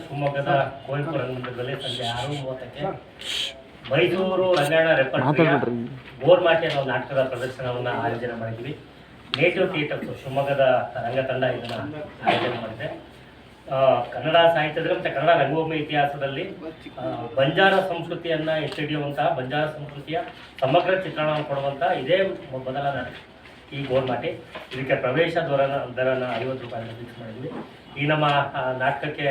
ಶಿವಮೊಗ್ಗದ ಕುವೆಂಪು ರಂಗಮಂದಿರದಲ್ಲಿ ಸಂಜೆ ಆರು ಮೂವತ್ತಕ್ಕೆ? ಮೈಸೂರು ರಂಗಾಯಣ ರೆಪರ್ಟರಿ ಗೋರ್ಮಾಟಿ ಅನ್ನೋ ನಾಟಕದ ಪ್ರದರ್ಶನವನ್ನು ಆಯೋಜನೆ ಮಾಡಿದ್ವಿ ನೇಟಿವ್ ಥಿಯೇಟರ್ ಶಿವಮೊಗ್ಗದ ರಂಗತಂಡ ಇದನ್ನು ಆಯೋಜನೆ ಮಾಡಿದೆ. ಆ, ಕನ್ನಡ ಸಾಹಿತ್ಯದಲ್ಲಿ ಮತ್ತು ಕನ್ನಡ ರಂಗಭೂಮಿ ಇತಿಹಾಸದಲ್ಲಿ ಬಂಜಾರ ಸಂಸ್ಕೃತಿಯನ್ನ ಎತ್ತಿ ಹಿಡಿಯುವಂತಹ ಬಂಜಾರ ಸಂಸ್ಕೃತಿಯ ಸಮಗ್ರ ಚಿತ್ರಣವನ್ನು ಕೊಡುವಂತಹ ಇದೇ ಮೊದಲ ನಾಟಕ ಈ ಗೋರ್ಮಾಟಿ ಇದಕ್ಕೆ ಪ್ರವೇಶ ದರನ ದರನ ಐವತ್ತು ರೂಪಾಯಿ ಫಿಕ್ಸ್ ಮಾಡಿದ್ವಿ ಈ ನಮ್ಮ ನಾಟಕಕ್ಕೆ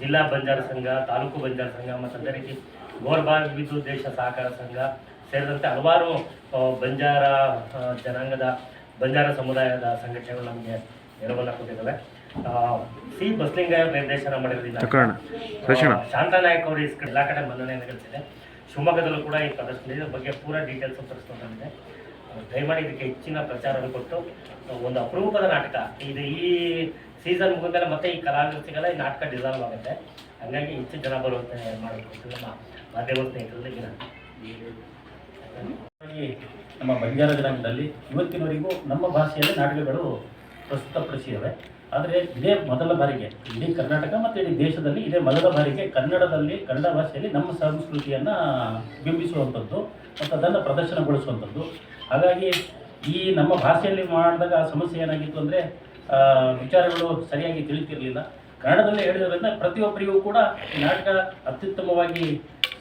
ಜಿಲ್ಲಾ ಬಂಜಾರ ಸಂಘ ತಾಲೂಕು ಬಂಜಾರ ಸಂಘ ಮತ್ತು ಅದೇ ರೀತಿ ಗೋರ್ಬಾ ವಿದ್ಯುದ್ದೇಶ ಸಹಕಾರ ಸಂಘ ಸೇರಿದಂತೆ ಹಲವಾರು ಬಂಜಾರ ಜನಾಂಗದ ಬಂಜಾರ ಸಮುದಾಯದ ಸಂಘಟನೆಗಳು ನಮಗೆ ನೆರವನ್ನು ಕೊಟ್ಟಿದ್ದಾವೆ. ಸಿ ಬಸ್ಲಿಂಗಯ್ಯ ನಿರ್ದೇಶನ ಮಾಡಿರೋದ್ರಿಂದ ಶಾಂತಾ ನಾಯಕ್ ಶಾಂತನಾಯಕ್ ಅವರು ಈ ಎಲ್ಲ ಕಡೆ ಮನ್ನಣೆಯನ್ನು ಗಳಿಸಿದೆ ಶಿವಮೊಗ್ಗದಲ್ಲೂ ಕೂಡ ಈ ಪ್ರದರ್ಶನ ಇದ್ರ ಬಗ್ಗೆ ಪೂರ ಡೀಟೇಲ್ಸ್ ತರಿಸ್ಕೊಂಡಿದೆ ದಯಮಾಡಿ ಇದಕ್ಕೆ ಹೆಚ್ಚಿನ ಪ್ರಚಾರವನ್ನು ಕೊಟ್ಟು ಒಂದು ಅಪರೂಪದ ನಾಟಕ. ಇದು ಈ ಸೀಸನ್ ಮುಗಿದ್ಮೇಲೆ ಮತ್ತೆ ಈ ಕಲಾವಿದರಿಗೆಲ್ಲ ಈ ನಾಟಕ ಡಿಸಾಲ್ವ್ ಆಗುತ್ತೆ. ಹಂಗಾಗಿ ಹೆಚ್ಚು ಜನ ಬರುವಂತೆ ಮಾಡಬೇಕು ನಮ್ಮ ಮಾಧ್ಯಮ ಸ್ನೇಹಿತರಲ್ಲಿ ನಮ್ಮ ಬಂಜಾರ ಗ್ರಾಮದಲ್ಲಿ ಇವತ್ತಿನವರೆಗೂ ನಮ್ಮ ಭಾಷೆಯಲ್ಲಿ ನಾಟಕಗಳು ಪ್ರಸ್ತುತಪಡಿಸಿವೆ ಆದರೆ ಇದೇ ಮೊದಲ ಬಾರಿಗೆ, ಇಡೀ ಕರ್ನಾಟಕ ಮತ್ತು ಇಡೀ ದೇಶದಲ್ಲಿ ಇದೇ ಮೊದಲ ಬಾರಿಗೆ ಕನ್ನಡದಲ್ಲಿ, ಕನ್ನಡ ಭಾಷೆಯಲ್ಲಿ ನಮ್ಮ ಸಂಸ್ಕೃತಿಯನ್ನು ಬಿಂಬಿಸುವಂಥದ್ದು ಮತ್ತು ಅದನ್ನು ಪ್ರದರ್ಶನಗೊಳಿಸುವಂಥದ್ದು. ಹಾಗಾಗಿ ಈ ನಮ್ಮ ಭಾಷೆಯಲ್ಲಿ ಮಾಡಿದಾಗ ಆ ಸಮಸ್ಯೆ ಏನಾಗಿತ್ತು ಅಂದರೆ ವಿಚಾರಗಳು ಸರಿಯಾಗಿ ತಿಳಿತಿರಲಿಲ್ಲ. ಕನ್ನಡದಲ್ಲಿ ಹೇಳಿದ್ರಿಂದ ಪ್ರತಿಯೊಬ್ಬರಿಗೂ ಕೂಡ ನಾಟಕ ಅತ್ಯುತ್ತಮವಾಗಿ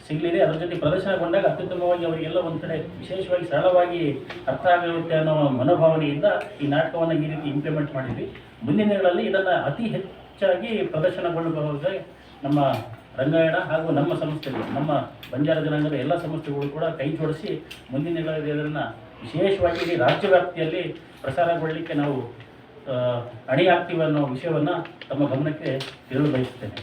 ಸಿಗಲಿದೆ. ಅದರ ಜೊತೆ ಪ್ರದರ್ಶನಗೊಂಡಾಗ ಅತ್ಯುತ್ತಮವಾಗಿ ಅವರಿಗೆಲ್ಲ ಒಂದು ಕಡೆ ವಿಶೇಷವಾಗಿ ಸರಳವಾಗಿ ಅರ್ಥ ಆಗಿರುತ್ತೆ ಅನ್ನೋ ಮನೋಭಾವನೆಯಿಂದ ಈ ನಾಟಕವನ್ನು ಈ ರೀತಿ ಇಂಪ್ಲಿಮೆಂಟ್ ಮಾಡಿದ್ವಿ. ಮುಂದಿನ ದಿನಗಳಲ್ಲಿ ಇದನ್ನು ಅತಿ ಹೆಚ್ಚಾಗಿ ಪ್ರದರ್ಶನಗೊಳ್ಳಬಹುದು ನಮ್ಮ ರಂಗಾಯಣ ಹಾಗೂ ನಮ್ಮ ಸಂಸ್ಥೆಗಳು, ನಮ್ಮ ಬಂಜಾರ ಜನಾಂಗದ ಎಲ್ಲ ಸಂಸ್ಥೆಗಳು ಕೂಡ ಕೈ ಜೋಡಿಸಿ ಮುಂದಿನ ದಿನಗಳಲ್ಲಿ ಇದನ್ನು ವಿಶೇಷವಾಗಿ ರಾಜ್ಯ ವ್ಯಾಪ್ತಿಯಲ್ಲಿ ಪ್ರಸಾರಗೊಳ್ಳಲಿಕ್ಕೆ ನಾವು ಅಣಿಯಾಗ್ತೀವಿ ಅನ್ನೋ ವಿಷಯವನ್ನು ತಮ್ಮ ಗಮನಕ್ಕೆ ತಿಳಿದು ಬಯಸುತ್ತೇನೆ.